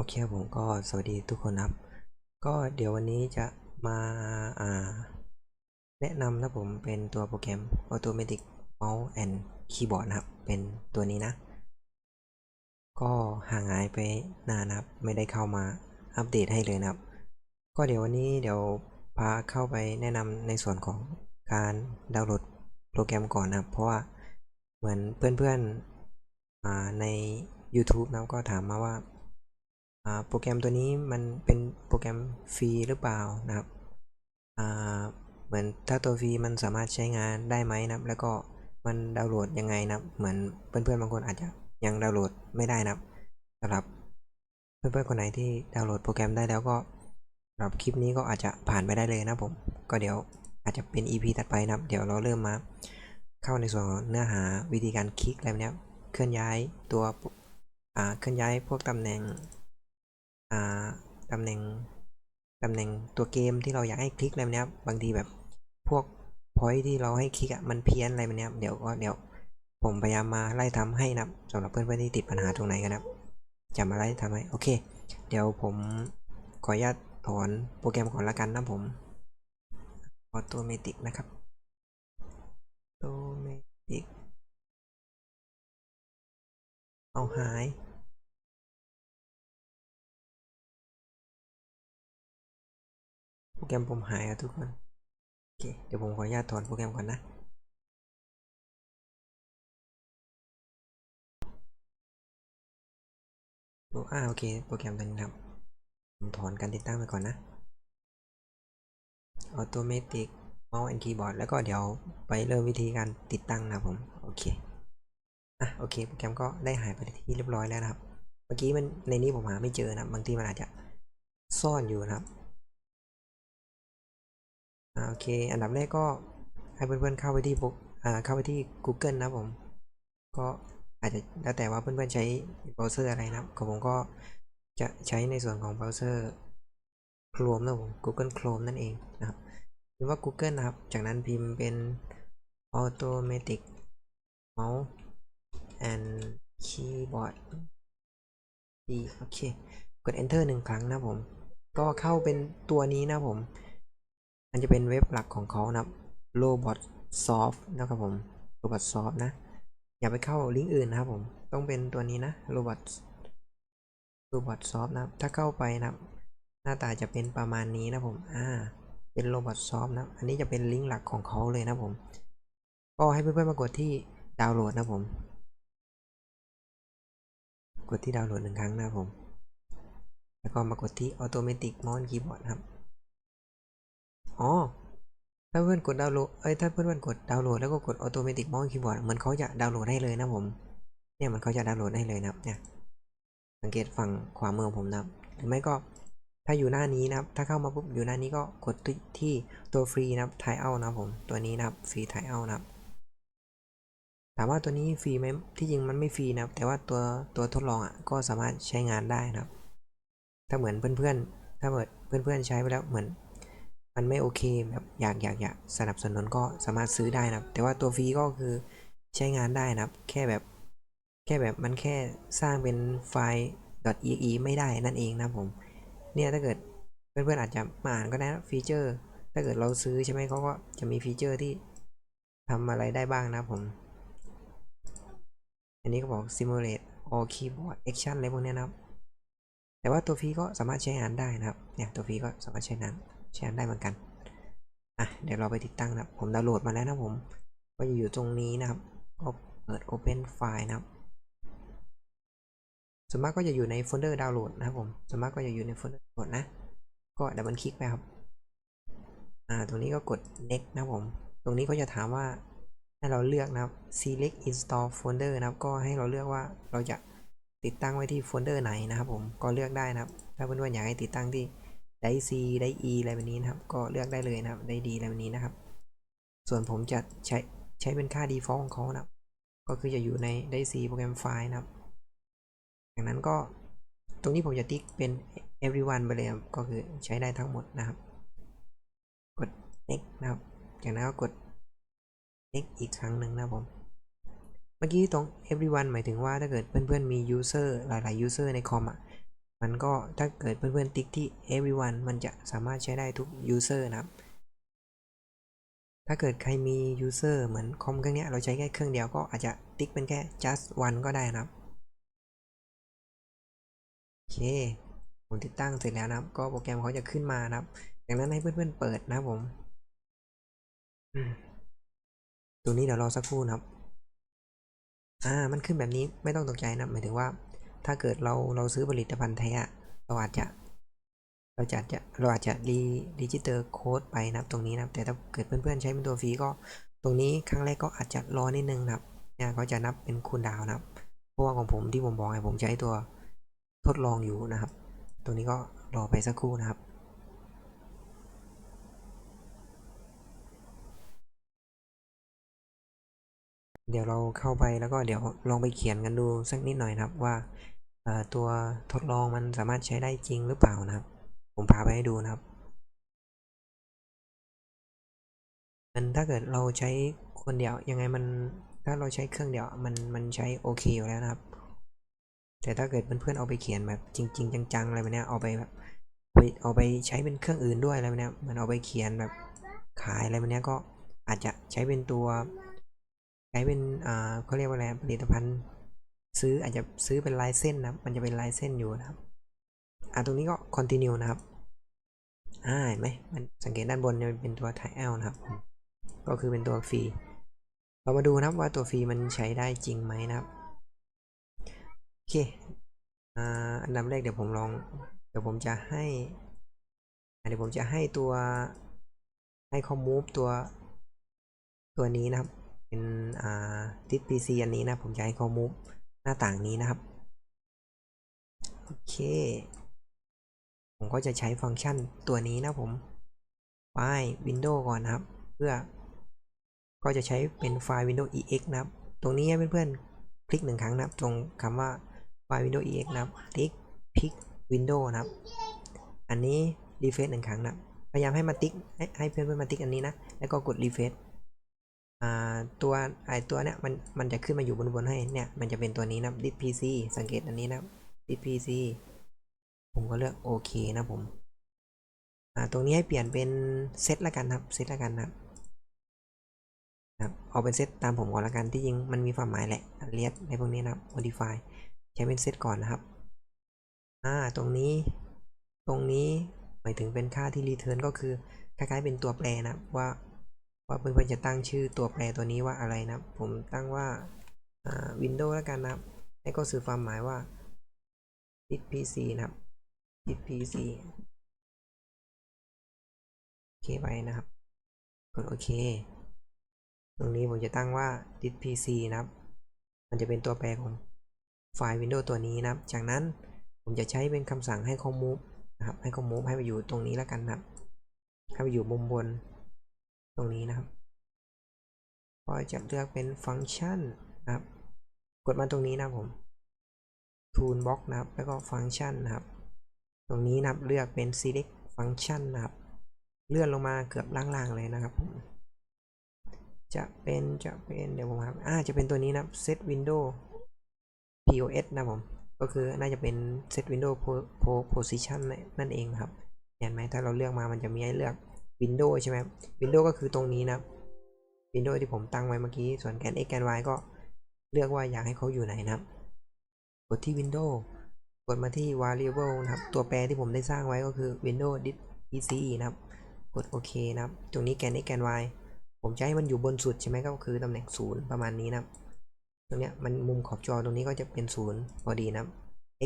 โอเคผมก็สวัสดีทุกคนครับ ก็เดี๋ยววันนี้จะมาอ่า แนะนำนะผมเป็นตัวโปรแกรม Automatic Mouse and Keyboard นะครับ เป็นตัวนี้นะ ก็ห่างหายไปนานนะครับ ไม่ได้เข้ามาอัปเดตให้เลยนะครับ ก็เดี๋ยววันนี้เดี๋ยวพาเข้าไปแนะนำในส่วนของการดาวน์โหลดโปรแกรมก่อนนะครับ เพราะว่าเหมือนเพื่อนๆอ่าใน YouTube นะก็ถามมาว่า โปรแกรมตัวนี้มันเป็นโปรแกรมฟรีหรือเปล่านะครับเหมือนถ้าตัวฟรีมันสามารถใช้งานได้ไหมนะครับ แล้วก็มันดาวน์โหลดยังไงนะครับ เหมือนเพื่อนๆบางคนอาจจะยังดาวน์โหลดไม่ได้นะครับสำหรับเพื่อนๆคนไหนที่ดาวน์โหลดโปรแกรมได้แล้วก็สำหรับคลิปนี้ก็อาจจะผ่านไปได้เลยนะผม ก็เดี๋ยวอาจจะเป็น EP ถัดไปนะครับ เดี๋ยวเราเริ่มมา เข้าในส่วนของเนื้อหาวิธีการคลิกอะไรเนี้ยเคลื่อนย้ายตัวเคลื่อนย้ายพวกตำแหน่ง อ่าตำแหน่งตำแหน่งตัวเกมที่เราอยากให้คลิกอะไรแบบเนี้ยครับบางทีแบบพวกพอยที่เราให้คลิกอะมันเพี้ยนอะไรแบบเนี้ยครับเดี๋ยวก็เดี๋ยวผมพยายามมาไล่ทำให้นะครับสำหรับเพื่อนๆที่ติดปัญหาตรงไหนกันนะครับจะมาไล่ทำให้โอเค เดี๋ยวผมขออนุญาตถอนโปรแกรมก่อนละกันนะผมออโตเมติกนะครับออโตเมติกเอาหาย แกรมผมหายอะทุกคนโอเคเดี๋ยวผมขออนุญาตถอนโปรแกรมก่อนนะโอ้อ่าโอเค โปรแกรมตัวนี้นะครับ ผมถอนการติดตั้งไปก่อนนะ Automatic Mouse and Keyboard แล้วก็เดี๋ยวไปเริ่มวิธีการติดตั้งนะผม โอเคอะโอเค โปรแกรมก็ได้หายไปที่เรียบร้อยแล้วนะครับ เมื่อกี้มันในนี้ผมหาไม่เจอนะบางทีมันอาจจะซ่อนอยู่นะครับ โอเค อันดับแรกก็ให้เพื่อนๆเข้าไปที่บุ๊กอ่าเข้าไปที่ Google นะผม ก็อาจจะแล้วแต่ว่าเพื่อนๆใช้เบราว์เซอร์อะไรนะครับของผมก็จะใช้ในส่วนของเบราว์เซอร์ Chrome นะผม Google Chrome นั่นเองนะครับพิมพ์ว่า Google นะครับ จากนั้นพิมพ์เป็น Automatic Mouse and Keyboard ดีโอเค กด Enter หนึ่งครั้งนะผม ก็เข้าเป็นตัวนี้นะผม มันจะเป็นเว็บหลักของเขานะครับ Robot Soft นะครับผม Robot Soft นะ อย่าไปเข้าลิงก์อื่นนะครับผม ต้องเป็นตัวนี้นะ Robot Robot Soft นะครับ ถ้าเข้าไปนะครับ หน้าตาจะเป็นประมาณนี้นะผมอ่าเป็น Robot Soft นะ อันนี้จะเป็นลิงก์หลักของเขาเลยนะผม ก็ให้เพื่อนๆมากดที่ดาวน์โหลดนะผม กดที่ดาวน์โหลดหนึ่งครั้งนะผม แล้วก็มากดที่ Automatic Mouse Keyboard ครับ อ๋อ ถ้าเพื่อนกดดาวน์โหลด เอ้ย ถ้าเพื่อนๆกดดาวน์โหลดแล้วก็กด Automatic Mouse Keyboard เหมือนเขาจะดาวน์โหลดให้เลยนะผม เนี่ยมันเขาจะดาวน์โหลดให้เลยนะครับ เนี่ย สังเกตฝั่งขวามืองผมนะครับหรือไม่ก็ ถ้าอยู่หน้านี้นะครับ ถ้าเข้ามาปุ๊บอยู่หน้านี้ก็กดที่ตัวฟรีนะครับ Try Out นะครับผม ตัวนี้นะครับ ฟรี Try Out นะครับถามว่าตัวนี้ฟรีไหมที่จริงมันไม่ฟรีนะครับแต่ว่าตัวตัวทดลองอะก็สามารถใช้งานได้นะครับ ถ้าเหมือนเพื่อนๆ ถ้าเกิดเพื่อนๆใช้ไปแล้วเหมือน มันไม่โอเคแบบอยากอยากอยากสนับสนุนก็สามารถซื้อได้นะครับ แต่ว่าตัวฟรีก็คือใช้งานได้นะครับ แค่แบบแค่แบบมันแค่สร้างเป็นไฟล์ .exe ไม่ได้นั่นเองนะผม เนี่ยถ้าเกิดเพื่อนๆอาจจะมาอ่านก็ได้นะฟีเจอร์ ถ้าเกิดเราซื้อใช่ไหมเขาก็จะมีฟีเจอร์ที่ทำอะไรได้บ้างนะผม อันนี้ก็บอก simulate all keyboard action อะไรพวกนี้นะครับ แต่ว่าตัวฟรีก็สามารถใช้งานได้นะครับ เนี่ยตัวฟรีก็สามารถใช้งาน ใช้งานได้เหมือนกัน อะ เดี๋ยวเราไปติดตั้งนะครับผมดาวน์โหลดมาแล้วนะผม ก็จะอยู่ตรงนี้นะครับ ก็เปิด open file นะครับ ส่วนมากก็จะอยู่ในโฟลเดอร์ดาวน์โหลดนะครับผม ส่วนมากก็จะอยู่ในโฟลเดอร์ดาวน์โหลดนะ ก็ดับเบิลคลิกไปครับ อ่า ตรงนี้ก็กด next นะครับผม ตรงนี้ก็จะถามว่าให้เราเลือกนะครับ select install folder นะครับ ก็ให้เราเลือกว่าเราจะติดตั้งไว้ที่โฟลเดอร์ไหนนะครับผม ก็เลือกได้นะครับ ถ้าเพื่อนๆอยากให้ติดตั้งที่ ได้ C ได้ E อะไรแบบนี้นะครับ ก็เลือกได้เลยนะครับ ได้ดีอะไรแบบนี้นะครับ ส่วนผมจะใช้ใช้เป็นค่า default ของเขานะครับ ก็คือจะอยู่ในได้ C โปรแกรมไฟล์นะครับจากนั้นก็ตรงนี้ผมจะติ๊กเป็น everyone ไปเลยครับ ก็คือใช้ได้ทั้งหมดนะครับ กด next นะครับ จากนั้นก็กด next อีกครั้งหนึ่งนะครับผม เมื่อกี้ตรง everyone หมายถึงว่าถ้าเกิดเพื่อนๆมี user หลายๆ user ในคอมอะ มันก็ถ้าเกิดเพื่อนๆติ๊กที่ everyone มันจะสามารถใช้ได้ทุก user นะครับ ถ้าเกิดใครมี user เหมือนคอมเครื่องนี้เราใช้แค่เครื่องเดียวก็อาจจะติ๊กเป็นแค่ just one ก็ได้นะครับ โอเค ผมติดตั้งเสร็จแล้วนะครับ ก็โปรแกรมเขาจะขึ้นมานะครับจากนั้นให้เพื่อนๆเปิดนะครับผมอืมตัวนี้เดี๋ยวรอสักครู่นะครับ อ่า มันขึ้นแบบนี้ไม่ต้องตกใจนะหมายถึงว่า ถ้าเกิดเราเราซื้อผลิตภัณฑ์แท้อะเราอาจจะ เราจะจะเราอาจจะดีดิจิตอร์โค้ดไปนะครับตรงนี้นะครับแต่ถ้าเกิดเพื่อนๆใช้เป็นตัวฟรีก็ ตรงนี้ครั้งแรกก็อาจจะรอนิดนึงนะครับเนี่ยเขาจะนับเป็นคูณดาวนะครับ เพราะว่าของผมที่ผมบอกไงผมใช้ตัวทดลองอยู่นะครับ ตรงนี้ก็รอไปสักครู่นะครับ เดี๋ยวเราเข้าไปแล้วก็เดี๋ยวลองไปเขียนกันดูสักนิดหน่อยนะครับว่าตัวทดลองมันสามารถใช้ได้จริงหรือเปล่านะครับ ผมพาไปให้ดูนะครับมันถ้าเกิดเราใช้คนเดียวยังไงมันถ้าเราใช้เครื่องเดียวมันมันใช้โอเคอยู่แล้วนะครับ แต่ถ้าเกิดเพื่อนๆเอาไปเขียนแบบจริง ๆ จังๆอะไรแบบนี้เอาไปแบบเอาไปใช้เป็นเครื่องอื่นด้วยอะไรแบบนี้มันเอาไปเขียนแบบขายอะไรแบบนี้ก็อาจจะใช้เป็นตัว ใช้เป็นอ่าเขาเรียกว่าอะไรผลิตภัณฑ์ ซื้ออาจจะซื้อเป็นลายเส้นนะครับมันจะเป็นลายเส้นอยู่นะครับอ่าตรงนี้ก็ continue นะครับอ่าเห็นไหมมันสังเกตด้านบนเนี่ยมันเป็นตัว trial นะครับ ก็คือเป็นตัวฟรีเรามาดูนะครับว่าตัวฟรีมันใช้ได้จริงไหมนะครับโอเคอ่าอันดับแรกเดี๋ยวผมลอง เดี๋ยวผมจะให้เดี๋ยวผมจะให้ตัวให้คอมมูฟตัวตัวนี้นะครับ เป็นติด PC อันนี้นะ ผมจะให้คอมมูฟหน้าต่างนี้นะครับ โอเค ผมก็จะใช้ฟังก์ชันตัวนี้นะผมไฟล์ Windows ก่อนนะครับ เพื่อ ก็จะใช้เป็นไฟล์ Windows EX นะครับ ตรงนี้เพื่อนๆคลิกหนึ่งครั้งนะครับ ตรงคำว่าไฟล์ Windows EX นะครับติ๊กพิก Windows นะครับ อันนี้รีเฟซหนึ่งครั้งนะพยายามให้มาติ๊กให้ให้เพื่อนๆมาติ๊กอันนี้นะ แล้วก็กดรีเฟซ อ่าตัวไอตัวเนี้ยมันมันจะขึ้นมาอยู่บนบนให้เนี่ยมันจะเป็นตัวนี้นะดิส PC สังเกตอันนี้นะดิส PC ผมก็เลือกโอเคนะผมอ่าตรงนี้ให้เปลี่ยนเป็นเซตละกันครับเซตละกันนะครับครับเอาเป็นเซตตามผมก่อนละกันที่จริงมันมีความหมายแหละเรียกในพวกนี้นะครับ modify ใช้เป็นเซตก่อนนะครับอ่าตรงนี้ตรงนี้หมายถึงเป็นค่าที่ return ก็คือคล้ายๆเป็นตัวแปรนะว่า ว่าเพื่อนๆจะตั้งชื่อตัวแปรตัวนี้ว่าอะไรนะผมตั้งว่าอ่า Windows แล้วกันนะครับให้ก็สื่อความหมายว่า disk PC นะครับ disk PC โอเคไปนะครับ กดโอเค ตรงนี้ผมจะตั้งว่า disk PC นะครับ มันจะเป็นตัวแปรของไฟล์ Windows ตัวนี้นะครับ จากนั้นผมจะใช้เป็นคำสั่งให้เขา move นะครับ ให้เขา move ให้ไปอยู่ตรงนี้แล้วกันนะครับ ให้ไปอยู่มุมบน ตรงนี้นะครับก็จะเลือกเป็นฟังก์ชันนะครับ กดมาตรงนี้นะผม toolbox นะครับ แล้วก็ฟังก์ชันนะครับ ตรงนี้นะครับเลือกเป็น select function นะครับ เลื่อนลงมาเกือบล่างๆเลยนะครับผมจะเป็นจะเป็นเดี๋ยวผมครับอ่าจะเป็นตัวนี้นะครับ set window pos นะผม ก็คือน่าจะเป็น set window po position นั่นเองครับ เห็นไหมถ้าเราเลือกมามันจะมีให้เลือก window ใช่ไหม window ก็คือตรงนี้นะครับ window ที่ผมตั้งไว้เมื่อกี้ ส่วนแกน x แกน y ก็เลือกว่าอยากให้เขาอยู่ไหนนะครับ กดที่ window กดมาที่ variable นะครับ ตัวแปรที่ผมได้สร้างไว้ก็คือ window disk pc นะครับ กดโอเคนะครับ ตรงนี้แกน x แกน y ผมจะให้มันอยู่บนสุดใช่ไหมก็คือตำแหน่งศูนย์ประมาณนี้นะครับ ตรงเนี้ยมันมุมขอบจอตรงนี้ก็จะเป็นศูนย์พอดีนะครับ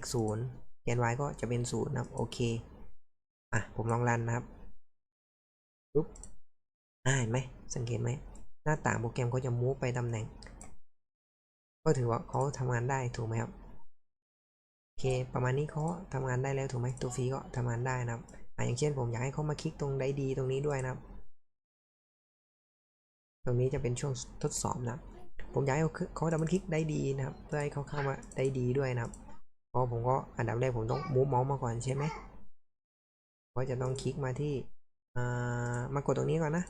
x ศูนย์แกน y ก็จะเป็นศูนย์นะครับ โอเค อะ ผมลองรันนะครับ ปุ๊บอ่าเห็นไหมสังเกตไหมหน้าต่างโปรแกรมเขาจะมูฟไปตำแหน่ง ก็ถือว่าเขาทำงานได้ถูกไหมครับโอเค ประมาณนี้เขาทำงานได้แล้วถูกไหมตัวฟรีก็ทำงานได้นะครับอะอย่างเช่นผมอยากให้เขามาคลิกตรงไดดีตรงนี้ด้วยนะครับ ตรงนี้จะเป็นช่วงทดสอบนะผมอยากให้เขาเขาดับเบิลคลิกได้ดีนะครับเพื่อให้เขาเข้ามาได้ดีด้วยนะครับเพราะผมก็อันดับแรกผมต้องมูฟเมาส์มาก่อนใช่ไหมก็จะต้องคลิกมาที่ มากดตรงนี้ก่อนนะ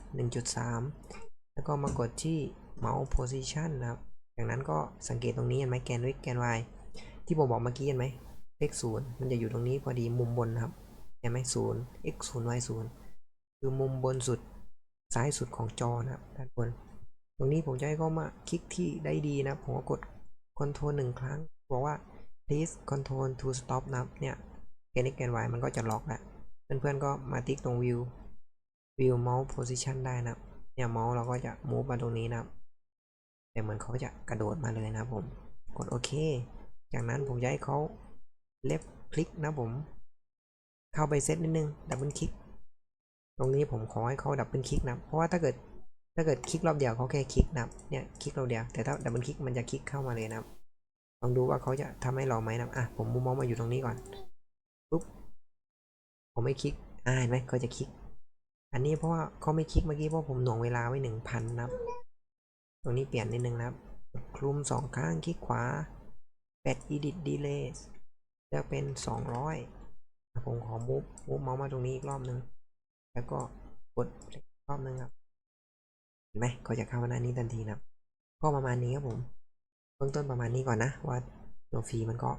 1.3 แล้วก็มากดที่ mouse position นะครับ จากนั้นก็สังเกตตรงนี้เห็นไหมแกน x แกน y ที่ผมบอกเมื่อกี้เห็นไหมเลขศูนย์มันจะอยู่ตรงนี้พอดีมุมบนนะครับ เห็นไหมศูนย์ x ศูนย์ y ศูนย์คือมุมบนสุดซ้ายสุดของจอนะครับด้านบน ตรงนี้ผมจะให้เขามาคลิกที่ได้ดีนะ ผมก็กด control หนึ่งครั้ง บอกว่า please control to stop นะครับเนี่ย n x n y มันก็จะล็อกแล้วเพื่อนๆก็มาติ๊กตรง view view mouse position ได้นะเนี่ยเมาส์เราก็จะ move มาตรงนี้นะแต่เหมือนเขาจะกระโดดมาเลยนะผม กดโอเค จากนั้นผมจะให้เขาเล็บคลิกนะผม เข้าไปเซตนิดนึง ดับเบิลคลิก ตรงนี้ผมขอให้เขาดับเบิลคลิกนะ เพราะว่าถ้าเกิดถ้าเกิดคลิกรอบเดียวเขาแค่คลิกนะเนี่ยคลิกรอบเดียว แต่ถ้าดับเบิลคลิกมันจะคลิกเข้ามาเลยนะลองดูว่าเขาจะทำให้เราไหมนะอะผมมุมมองมาอยู่ตรงนี้ก่อนปุ๊บผมไม่คลิกอ่าเห็นไหมเขาจะคลิก อันนี้เพราะว่าเขาไม่คลิกเมื่อกี้เพราะผมหน่วงเวลาไว้หนึ่งพันนะครับ ตรงนี้เปลี่ยนนิดนึงนะครับ คลุมสองข้างคลิกขวาแปด edit delay เลือกเป็นสองร้อยผมขอมูฟมูฟเมาส์มาตรงนี้อีกรอบนึง แล้วก็กดอีกรอบนึงครับ เห็นไหมเขาจะเข้ามาหน้านี้ทันทีนะครับ ก็ประมาณนี้ครับผม เบื้องต้นประมาณนี้ก่อนนะว่าตัวฟรีมันก็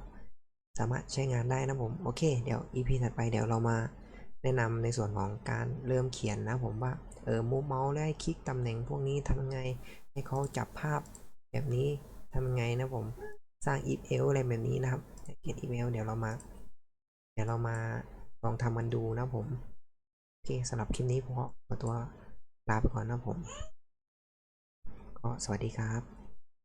สามารถใช้งานได้นะผม โอเค เดี๋ยว EP ถัดไปเดี๋ยวเรามา แนะนำในส่วนของการเริ่มเขียนนะผมว่าเออมูเมาส์แล้คลิกตำแหน่งพวกนี้ทำยังไงให้เขาจับภาพแบบนี้ทำยังไงนะผมสร้าง if else อะไรแบบนี้นะครับเขียน email เดี๋ยวเรามา เดี๋ยวเรามาลองทำมันดูนะผมโอเคสำหรับคลิปนี้ผมขอตัวลาไปก่อนนะผม ก็สวัสดีครับ